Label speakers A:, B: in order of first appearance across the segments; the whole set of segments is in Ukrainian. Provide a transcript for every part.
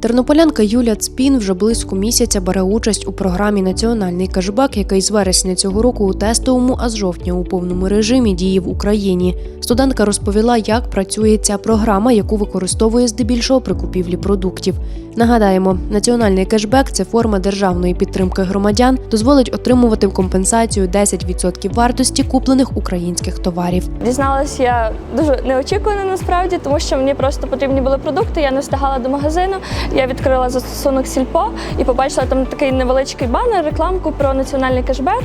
A: Тернополянка Юля Цпін вже близько місяця бере участь у програмі Національний кешбек, який з вересня цього року у тестовому, а з жовтня у повному режимі діє в Україні. Студентка розповіла, як працює ця програма, яку використовує здебільшого при купівлі продуктів. Нагадаємо, національний кешбек це форма державної підтримки громадян, дозволить отримувати компенсацію 10% вартості куплених українських товарів.
B: Дізналась я дуже неочікувано насправді, тому що мені просто потрібні були продукти. Я не встигала до магазину. Я відкрила застосунок Сільпо і побачила там такий невеличкий банер, рекламку про національний кешбек.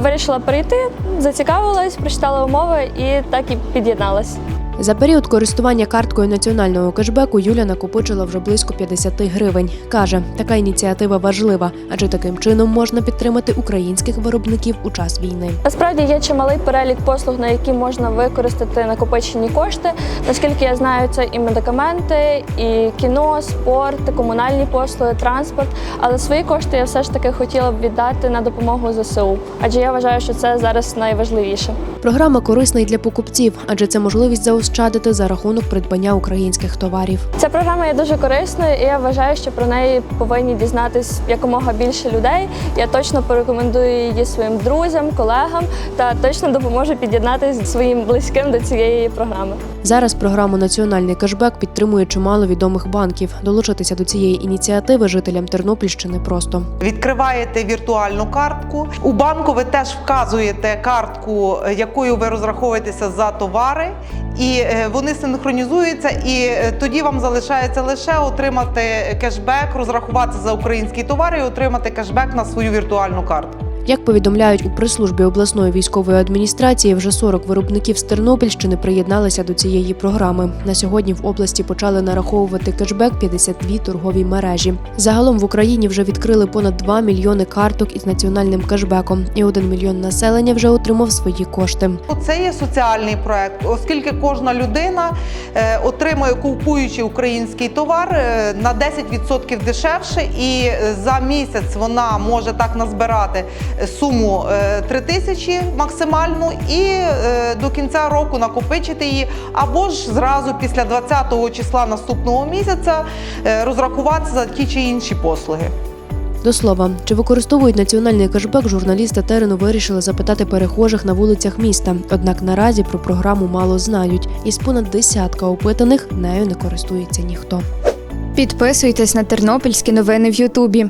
B: Вирішила перейти, зацікавилась, прочитала умови і так і під'єдналась.
A: За період користування карткою національного кешбеку Юля накопичила вже близько 50 гривень. Каже, така ініціатива важлива, адже таким чином можна підтримати українських виробників у час війни.
B: Насправді є чималий перелік послуг, на які можна використати накопичені кошти. Наскільки я знаю, це і медикаменти, і кіно, спорт, комунальні послуги, транспорт. Але свої кошти я все ж таки хотіла б віддати на допомогу ЗСУ, адже я вважаю, що це зараз найважливіше.
A: Програма корисна й для покупців, адже це можливість заощадити за рахунок придбання українських товарів.
B: Ця програма є дуже корисною, і я вважаю, що про неї повинні дізнатись якомога більше людей. Я точно порекомендую її своїм друзям, колегам та точно допоможу під'єднатися своїм близьким до цієї програми.
A: Зараз програму Національний кешбек підтримує чимало відомих банків. Долучитися до цієї ініціативи жителям Тернопільщини просто.
C: Відкриваєте віртуальну картку. У банку ви теж вказуєте картку, е, якою ви розраховуєтеся за товари, і е, вони синхронізуються. І е, тоді вам залишається лише отримати кешбек, розрахуватися за українські товари і отримати кешбек на свою віртуальну картку.
A: Як повідомляють у прес-службі обласної військової адміністрації, вже 40 виробників з Тернопільщини приєдналися до цієї програми. На сьогодні в області почали нараховувати кешбек 52 торгові мережі. Загалом в Україні вже відкрили понад 2 мільйони карток із національним кешбеком, і 1 мільйон населення вже отримав свої кошти.
C: Це є соціальний проект, оскільки кожна людина е, отримує купуючи український товар е, на 10% дешевше, і е, за місяць вона може так назбирати суму е, 3 тисячі максимальну, і е, до кінця року накопичити її, або ж зразу після 20-го числа наступного місяця е, розрахуватися за ті чи інші послуги.
A: До слова, чи використовують національний кешбек, журналісти терену вирішили запитати перехожих на вулицях міста. Однак наразі про програму мало знають. Із понад десятка опитаних нею не користується ніхто.
D: Підписуйтесь на тернопільські новини в Ютубі.